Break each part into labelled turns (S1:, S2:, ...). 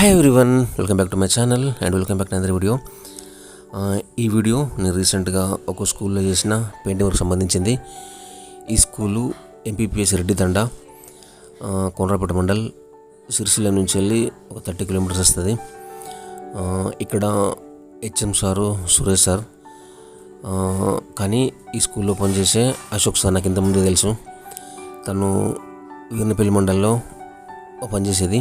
S1: Hi everyone welcome back to my channel and welcome back to అందరి video ఈ video నేను రీసెంట్గా ఒక స్కూల్లో చేసిన పెయింటింగ్ వర్క్ సంబంధించింది. ఈ స్కూలు ఎంపీపీఎస్ రెడ్డి తండ కొండ్రాపేట మండల్ సిరిసిల్ల నుంచి వెళ్ళి ఒక థర్టీ కిలోమీటర్స్ వస్తుంది. ఇక్కడ హెచ్ఎం సారు సురేష్ సార్ కానీ ఈ స్కూల్లో పనిచేసే అశోక్ సార్ నాకు ఇంతకుముందు తెలుసు. తను వీర్నపల్లి మండల్లో పనిచేసేది.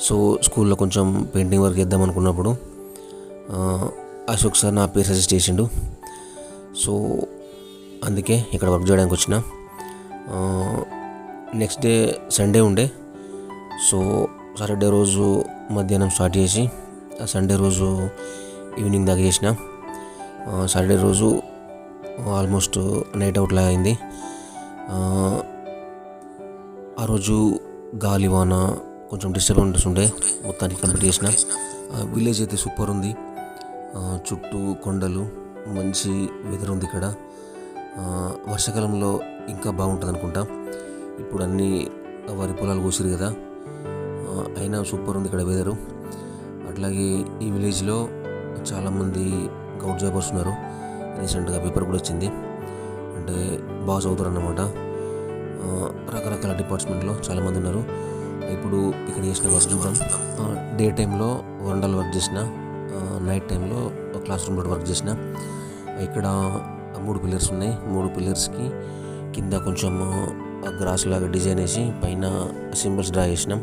S1: సో స్కూల్లో కొంచెం పెయింటింగ్ వర్క్ చేద్దాం అనుకున్నప్పుడు అశోక్ సార్ నా పేరు సజెస్ట్ చేసిండు. సో అందుకే ఇక్కడ వర్క్ చేయడానికి వచ్చిన. నెక్స్ట్ డే సండే ఉండే. సో సాటర్డే రోజు మధ్యాహ్నం స్టార్ట్ చేసి ఆ సండే రోజు ఈవినింగ్ దాకా చేసిన. సాటర్డే రోజు ఆల్మోస్ట్ నైట్ అవుట్ లాగా అయింది. ఆ, ఆ రోజు గాలి వాన కొంచెం డిస్టర్బెన్స్ ఉండే మొత్తానికి కంప్లీట్ చేసిన. విలేజ్ అయితే సూపర్ ఉంది. చుట్టూ కొండలు మంచి వెదర్ ఉంది ఇక్కడ. వర్షాకాలంలో ఇంకా బాగుంటుంది అనుకుంటా ఇప్పుడు అన్ని వరి పొలాలు కోసిరు కదా. అయినా సూపర్ ఉంది ఇక్కడ వెదరు అట్లాగే ఈ విలేజ్లో చాలామంది గౌడ్ జాబర్స్ ఉన్నారు. రీసెంట్గా పేపర్ కూడా వచ్చింది. అంటే బాగా చదువుతారు అన్నమాట రకరకాల డిపార్ట్మెంట్లో చాలామంది ఉన్నారు. ఇప్పుడు ఇక్కడ చేసిన వర్క్ చూద్దాం. డే టైంలో వండల్ వర్క్ చేసిన నైట్ టైంలో క్లాస్ రూమ్లో వర్క్ చేసిన. ఇక్కడ మూడు పిల్లర్స్ ఉన్నాయి. మూడు పిల్లర్స్కి కింద కొంచెం గ్రాస్ లాగా డిజైన్ వేసి పైన సింబల్స్ డ్రా చేసినాం.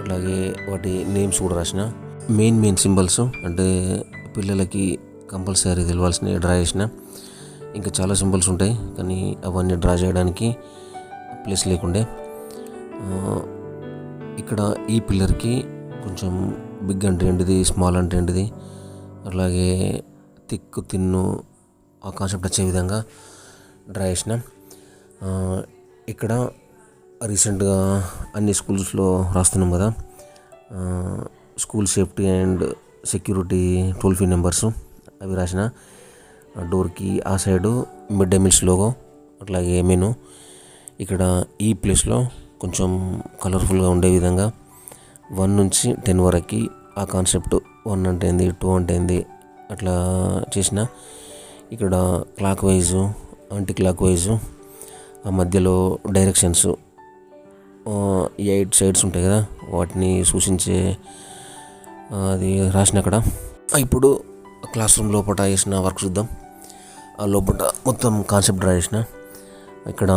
S1: అట్లాగే వాటి నేమ్స్ కూడా రాసిన. మెయిన్ మెయిన్ సింబల్స్ అంటే పిల్లలకి కంపల్సరీ తెలవాల్సినవి డ్రా చేసిన. ఇంకా చాలా సింబల్స్ ఉంటాయి. కానీ అవన్నీ డ్రా చేయడానికి ప్లేస్ లేకుండే. ఇక్కడ ఈ పిల్లర్కి కొంచెం బిగ్ అంటే ఏంటిది స్మాల్ అంటే ఏంటిది అలాగే తిక్కు తిన్ను ఆ కాన్సెప్ట్ వచ్చే విధంగా డ్రా చేసిన. ఇక్కడ రీసెంట్గా అన్ని స్కూల్స్లో రాస్తున్నాం కదా. School safety and security toll free numbers అవి రాసిన. డోర్కి ఆ side mid day meals logo అట్లాగే మెను. ఇక్కడ ఈ ప్లేస్లో కొంచెం కలర్ఫుల్గా ఉండే విధంగా వన్ నుంచి టెన్ వరకు ఆ కాన్సెప్ట్ వన్ అంటే ఏంది టూ అంటే ఏంది అట్లా చేసిన ఇక్కడ clockwise anti clock wise ఆ మధ్యలో డైరెక్షన్స్ ఈ ఎయిట్ సైడ్స్ ఉంటాయి కదా వాటిని సూచించే అది రాసిన అక్కడ. ఇప్పుడు క్లాస్ రూమ్ లోపల వేసిన వర్క్ చూద్దాం. ఆ లోపల మొత్తం కాన్సెప్ట్ డ్రా చేసిన. ఇక్కడ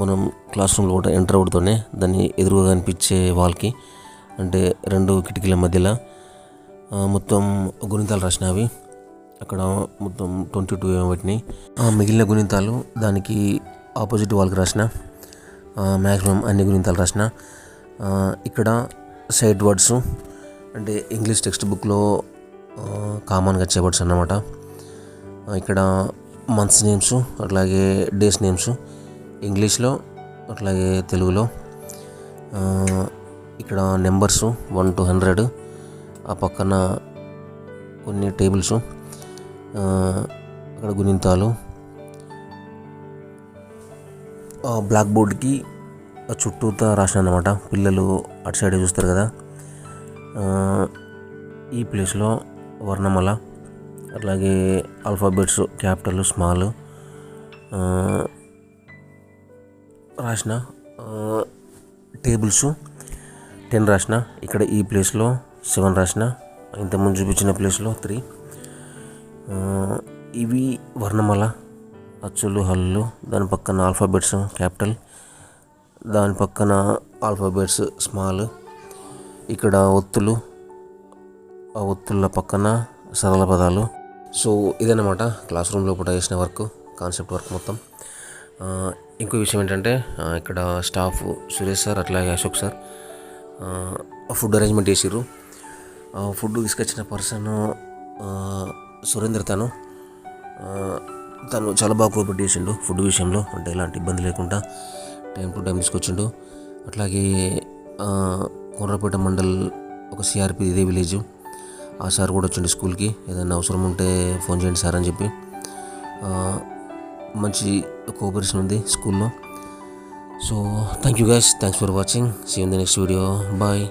S1: మనం క్లాస్ రూమ్లో కూడా ఎంటర్ అవుతూనే దాన్ని ఎదురుగా కనిపించే వాల్కి అంటే రెండు కిటికీల మధ్యలో మొత్తం గుణితాలు రాసినవి. అక్కడ మొత్తం ట్వంటీ టూ ఏమో పెట్టినాయి ఆ, మిగిలిన గుణితాలు దానికి ఆపోజిట్ వాళ్ళకి రాసిన మ్యాక్సిమం అన్ని గుణితాలు రాసిన. ఇక్కడ సైడ్ వర్డ్స్ అంటే ఇంగ్లీష్ టెక్స్ట్ బుక్లో కామన్గా వచ్చే వర్డ్స్ అన్నమాట ఇక్కడ మంత్స్ నేమ్స్ అట్లాగే డేస్ నేమ్స్ ఇంగ్లీష్లో అట్లాగే తెలుగులో. ఇక్కడ నెంబర్స్ వన్ టు హండ్రెడ్. ఆ పక్కన కొన్ని టేబుల్స్. అక్కడ గుణింతాలు. బ్లాక్ బోర్డ్కి చుట్టూతా రాసిన అనమాట పిల్లలు అటు సైడ్ చూస్తారు కదా. ఈ ప్లేస్లో వర్ణమాల అట్లాగే ఆల్ఫాబెట్స్ క్యాపిటల్ స్మాల్. రాసిన టేబుల్స్ టెన్ రాసిన ఇక్కడ ఈ ప్లేస్లో సెవెన్ రాసిన ఇంతకుముందు చూపించిన ప్లేస్లో త్రీ. ఇవి వర్ణమాల అచ్చులు హల్లు దాని పక్కన ఆల్ఫాబెట్స్ క్యాపిటల్ దాని పక్కన ఆల్ఫాబెట్స్ స్మాల్ ఇక్కడ ఒత్తులు ఆ ఒత్తుల పక్కన సరళ పదాలు. సో ఇదన్నమాట క్లాస్ రూమ్ లోపల చేసిన వర్క్ కాన్సెప్ట్ వర్క్ మొత్తం. ఇంకో విషయం ఏంటంటే ఇక్కడ స్టాఫ్ సురేష్ సార్ అట్లాగే అశోక్ సార్ ఫుడ్ అరేంజ్మెంట్ చేసిర్రు. ఆ, ఫుడ్ తీసుకొచ్చిన పర్సన్ సురేందర్ తను. తను చాలా బాగా కోఆపరేట్ చేసిండు ఫుడ్ విషయంలో అంటే ఎలాంటి ఇబ్బంది లేకుండా టైం టు టైం తీసుకొచ్చిండు. అట్లాగే కొర్రపేట మండల్ ఒక సిఆర్పి ఇదే విలేజ్. ఆ సార్ కూడా వచ్చిండు స్కూల్కి. ఏదైనా అవసరం ఉంటే ఫోన్ చేయండి సార్ అని చెప్పి. మంచి కోఆపరేషన్ ఉంది స్కూల్లో so thank you guys thanks for watching see in the next video bye